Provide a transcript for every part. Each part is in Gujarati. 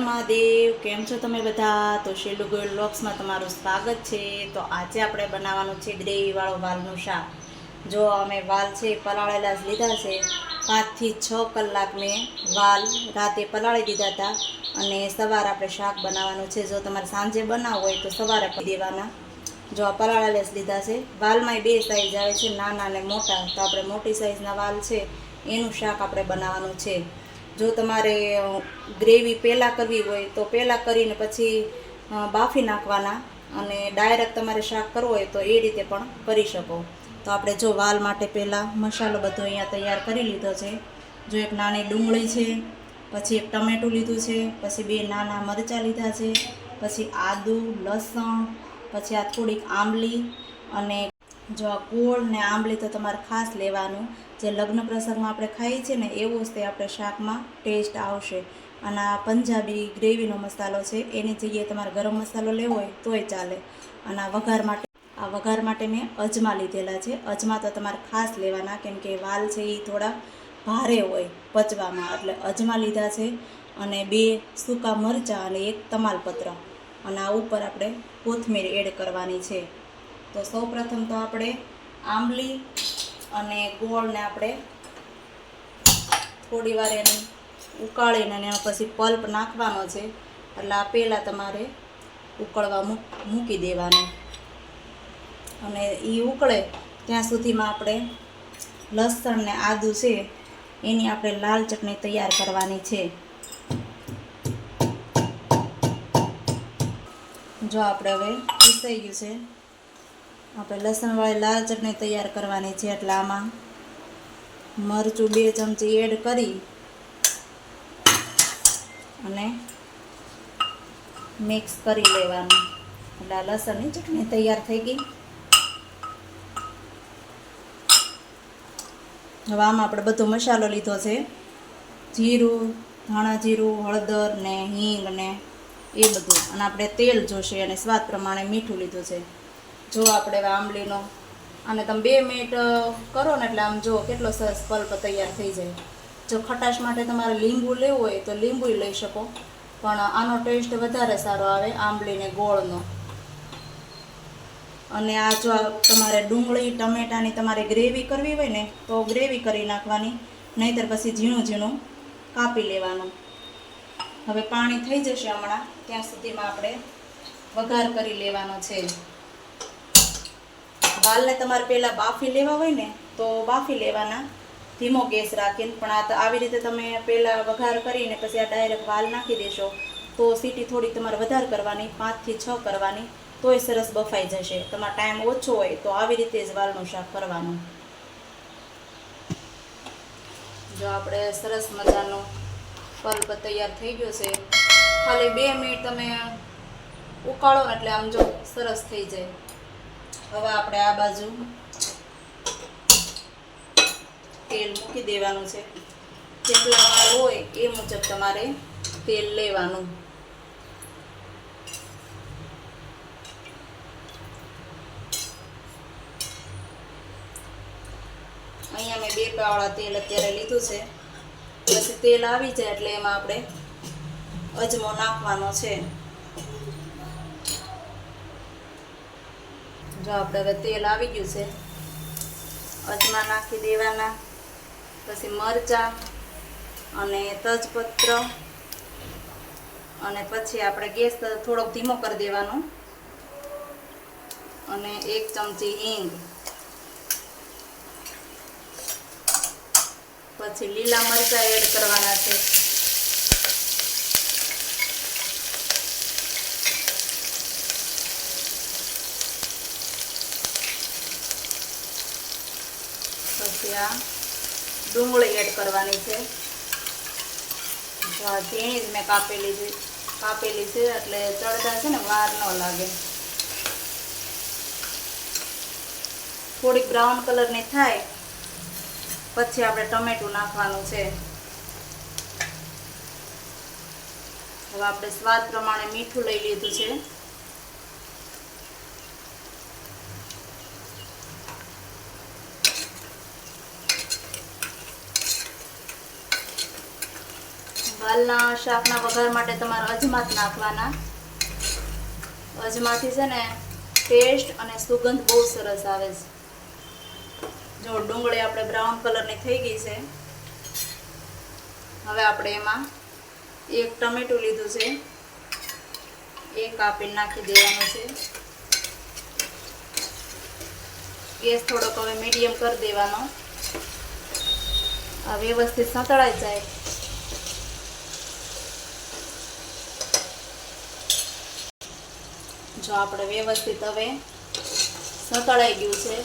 મહાદેવ કેમ છો તમે બધા? તો શેલુ ગોયલ લોક્સમાં તમારું સ્વાગત છે. તો આજે આપણે બનાવવાનું છે ગ્રેવીવાળો વાલનું શાક. જો અમે વાલ છે પલાળેલા જ લીધા છે. પાંચથી છ કલાક મેં વાલ રાતે પલાળી દીધા હતા અને સવારે આપણે શાક બનાવવાનું છે. જો તમારે સાંજે બનાવવું હોય તો સવારે દેવાના. જો આ પલાળેલા જ લીધા છે. વાલમાંય બે સાઈઝ આવે છે, નાના અને મોટા. તો આપણે મોટી સાઈઝના વાલ છે, એનું શાક આપણે બનાવવાનું છે. જો તમારે ગ્રેવી પહેલાં કરવી હોય તો પહેલાં કરીને પછી બાફી નાખવાના અને ડાયરેક્ટ તમારે શાક કરવું હોય તો એ રીતે પણ કરી શકો. તો આપણે જો વાલ માટે પહેલાં મસાલો બધો અહીંયા તૈયાર કરી લીધો છે. જો એક નાની ડુંગળી છે, પછી એક ટમેટું લીધું છે, પછી બે નાના મરચાં લીધા છે, પછી આદુ, લસણ, પછી આ થોડીક આંબલી અને જો આ ગોળ ને આંબલી તો તમારે ખાસ લેવાનું. જે લગ્ન પ્રસંગમાં આપણે ખાઈએ છીએ ને, એવું જ તે આપણે શાકમાં ટેસ્ટ આવશે. અને આ પંજાબી ગ્રેવીનો મસાલો છે, એની જગ્યાએ તમારે ગરમ મસાલો લેવો હોય તોય ચાલે. અને આ વઘાર માટે, આ વઘાર માટે મેં અજમા લીધેલા છે. અજમા તો તમારે ખાસ લેવાના, કેમ કે વાલ છે એ થોડા ભારે હોય પચવામાં. એટલે અજમા લીધા છે અને બે સૂકા મરચાં અને એક તમાલપત્ર. અને આ ઉપર આપણે કોથમીર એડ કરવાની છે. તો સૌપ્રથમ તો આપણે આંબલી અને ગોળને આપણે થોડી વાર એને ઉકાળીને અને પછી પલ્પ નાખવાનો છે. એટલે આ પહેલાં તમારે ઉકળવા મૂક મૂકી દેવાનું. અને એ ઉકળે ત્યાં સુધીમાં આપણે લસણ ને આદું છે એની આપણે લાલ ચટણી તૈયાર કરવાની છે. જો આપણે હવે પીસાઈ ગયું છે. આપણે લસણવાળી લાલ ચટણી તૈયાર કરવાની છે એટલે આમાં મરચું બે ચમચી એડ કરી અને મિક્સ કરી લેવાનું. એટલે લસણની ચટણી તૈયાર થઈ ગઈ. હવે આમાં આપણે બધો મસાલો લીધો છે. જીરું, ધાણા જીરું, હળદર ને હિંગ ને એ બધું. અને આપણે તેલ જોશે અને સ્વાદ પ્રમાણે મીઠું લીધું છે. જો આપણે આંબલીનો, અને તમે બે મિનિટ કરો ને એટલે આમ જો કેટલો સરસ પલ્પ તૈયાર થઈ જાય. જો ખટાશ માટે તમારે લીંબુ લેવું હોય તો લીંબુ લઈ શકો, પણ આનો ટેસ્ટ વધારે સારો આવે આંબલીને ગોળનો. અને આ જો તમારે ડુંગળી, ટમેટાની તમારે ગ્રેવી કરવી હોય ને, તો ગ્રેવી કરી નાખવાની, નહીંતર પછી ઝીણું ઝીણું કાપી લેવાનું. હવે પાણી થઈ જશે હમણાં, ત્યાં સુધીમાં આપણે વઘાર કરી લેવાનો છે. વાલને તમારે પહેલાં બાફી લેવા હોય ને, તો બાફી લેવાના. ધીમો ગેસ રાખીને, પણ આ આવી રીતે તમે પહેલાં વઘાર કરીને પછી આ ડાયરેક્ટ વાલ નાખી દેશો. તો સીટી થોડી તમારે વધારે કરવાની, પાંચથી છ કરવાની, તોય સરસ બફાઈ જશે. તમારો ટાઈમ ઓછો હોય, તો આવી રીતે જ વાલનું શાક કરવાનું. જો આપણે સરસ મજાનો પલ્પ તૈયાર થઈ ગયો છે. ખાલી બે મિનિટ તમે ઉકાળો એટલે આમ જો સરસ થઈ જાય. હવે આપણે આ બાજુ તેલ મૂકી દેવાનું છે. જેટલા વાળ હોય એ મુજબ તમારે તેલ લેવાનું. અહીંયા મેં બે પાવડા તેલ અત્યારે લીધું છે. પછી તેલ આવી જાય એટલે એમાં આપણે અજમો નાખવાનો છે. જો આપણે હવે તેલ આવી ગયું છે. અજમા નાખી દેવાના. પછી મરચાં અને તજપત્ર. અને પછી આપણે ગેસ થોડોક ધીમો કરી દેવાનો. અને એક ચમચી હિંગ. પછી લીલા મરચાં એડ કરવાના છે. પછી આ. ડુંગળી એડ કરવાની છે. ઝીણી જ મેં કાપેલી છે. કાપેલી છે એટલે ચડતા છે ને વાર ન લાગે. થોડીક બ્રાઉન કલરની થાય. પછી આપણે ટમેટું નાખવાનું છે. હવે આપણે સ્વાદ પ્રમાણે મીઠું લઈ લીધું છે. વાલના શાકના વઘાર માટે તમારે અજમાત નાખવાના. અજમાથી છે ને ટેસ્ટ અને સુગંધ બહુ સરસ આવે છે. જો ડુંગળી આપણે બ્રાઉન કલરની થઈ ગઈ છે. હવે આપણે એમાં એક ટમેટું લીધું છે. એ કાપી નાખી દેવાનું છે. ગેસ થોડોક હવે મીડિયમ કરી દેવાનો. આ વ્યવસ્થિત સંતળાઈ જાય. જો આપણે વ્યવસ્થિત હવે સંતળાઈ ગયું છે,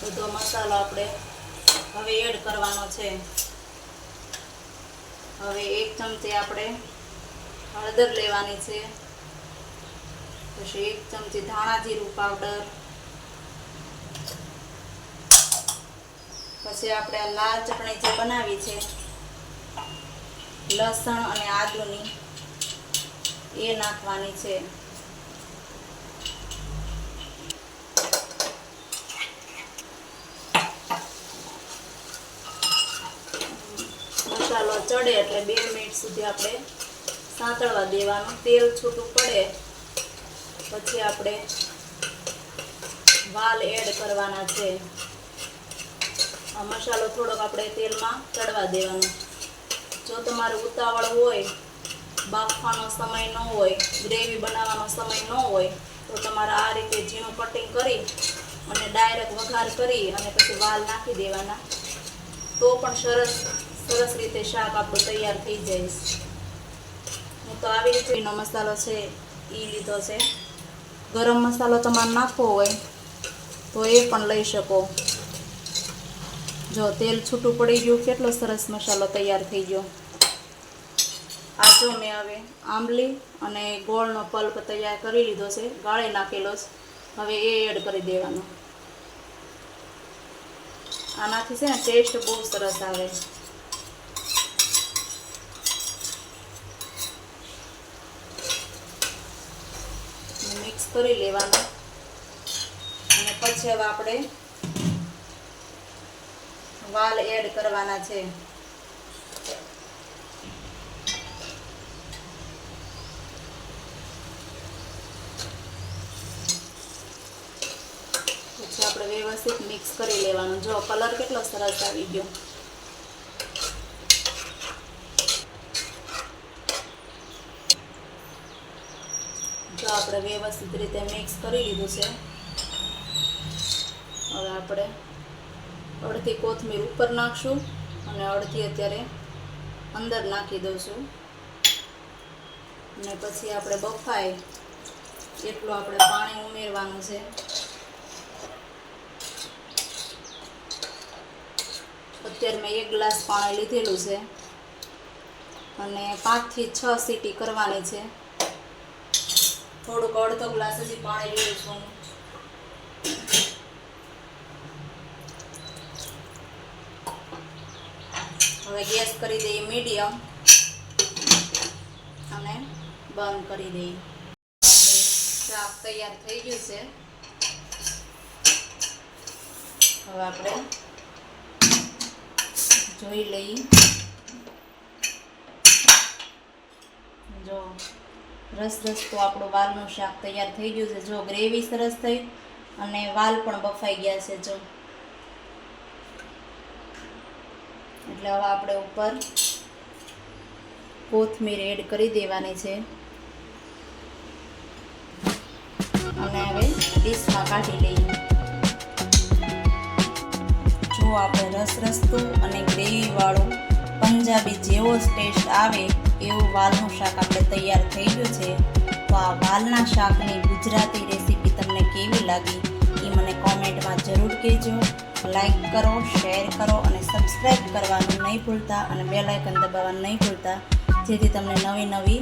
બધો મસાલો આપણે હવે એડ કરવાનો છે. હવે એક ચમચી આપણે હળદર લેવાની છે. પછી એક ચમચી ધાણા જીરું પાવડર. પછી આપણે આ લાલ ચટણી જે બનાવી છે, લસણ અને આદુની એ નાખવાની છે. મસાલો ચડે એટલે બે મિનિટ સુધી આપણે સાંતળવા દેવાનું. તેલ છૂટું પડે, પછી આપણે વાલ એડ કરવાના છે. આ મસાલો થોડોક આપણે તેલમાં ચડવા દેવાનો. જો તમારે ઉતાવળ હોય બાફવાનો સમય ન હોય, ગ્રેવી બનાવવાનો સમય ન હોય, તો તમારે આ રીતે ઝીણું કટિંગ કરી અને ડાયરેક્ટ વઘાર કરી અને પછી વાલ નાખી દેવાના. તો પણ સરસ સરસ રીતે શાક આપણું તૈયાર થઈ જાય હું તો આવી રીતે એનો મસાલો છે એ લીધો છે. ગરમ મસાલો તમારે નાખવો હોય, તો એ પણ લઈ શકો. જો તેલ છૂટું પડી ગયું, કેટલો સરસ મસાલો તૈયાર થઈ ગયો. જો મેં હવે આંબલી અને ગોળનો પલ્પ તૈયાર કરી લીધો છે. ગાળી નાખેલો છે. હવે એ એડ કરી દેવાનો. આનાથી છે ને ટેસ્ટ બહુ સરસ આવે મિક્સ કરી લેવાનું. અને પછી હવે આપણે વાલ એડ કરવાના છે પછી આપણે વ્યવસ્થિત મિક્સ કરી લેવાનું. જો કલર કેટલો સરસ આવી ગયો. જો આપણે વ્યવસ્થિત રીતે મિક્સ કરી લીધું છે. હવે આપણે અડધી કોથમીર ઉપર નાખશું અને અડધી અત્યારે અંદર નાખી દઉંશું અને પછી આપણે બફાય એટલું આપણે પાણી ઉમેરવાનું છે. અત્યારે મેં એક ગ્લાસ પાણી લીધેલું છે. અને પાંચથી છ સીટી કરવાની છે. થોડુંક અડધો ગ્લાસ હજી પાણી લીધું છું. હવે ગેસ કરી દઈએ મીડિયમ. અને બંધ કરી દઈએ. શાક તૈયાર થઈ ગયું છે. હવે આપણે જોઈ લઈએ જો, રસ રસ તો આપણું વાલનું શાક તૈયાર થઈ ગયું છે. જો ગ્રેવી સરસ થઈ અને વાલ પણ બફાઈ ગયા છે, જો. એટલે હવે આપણે ઉપર કોથમીર એડ કરી દેવાની છે. અને હવે ડીશમાં કાઢી લઈએ. જો આપણે રસ રસતું અને ગ્રેવીવાળું પંજાબી જેવો જ ટેસ્ટ આવે એવું વાલનું શાક આપણે તૈયાર થઈ ગયું છે, તો આ વાલના શાકની ગુજરાતી રેસીપી તમને કેવી લાગી એ મને કોમેન્ટમાં જરૂર કહેજો. લાઈક કરો શેર કરો અને સબસ્ક્રાઈબ કરવાનું નહીં ભૂલતા અને બેલ આઇકન દબાવવાનું નહીં ભૂલતા, જેથી તમને નવી નવી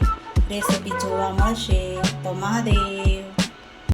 રેસીપી જોવા મળશે. તો મહાદેવ!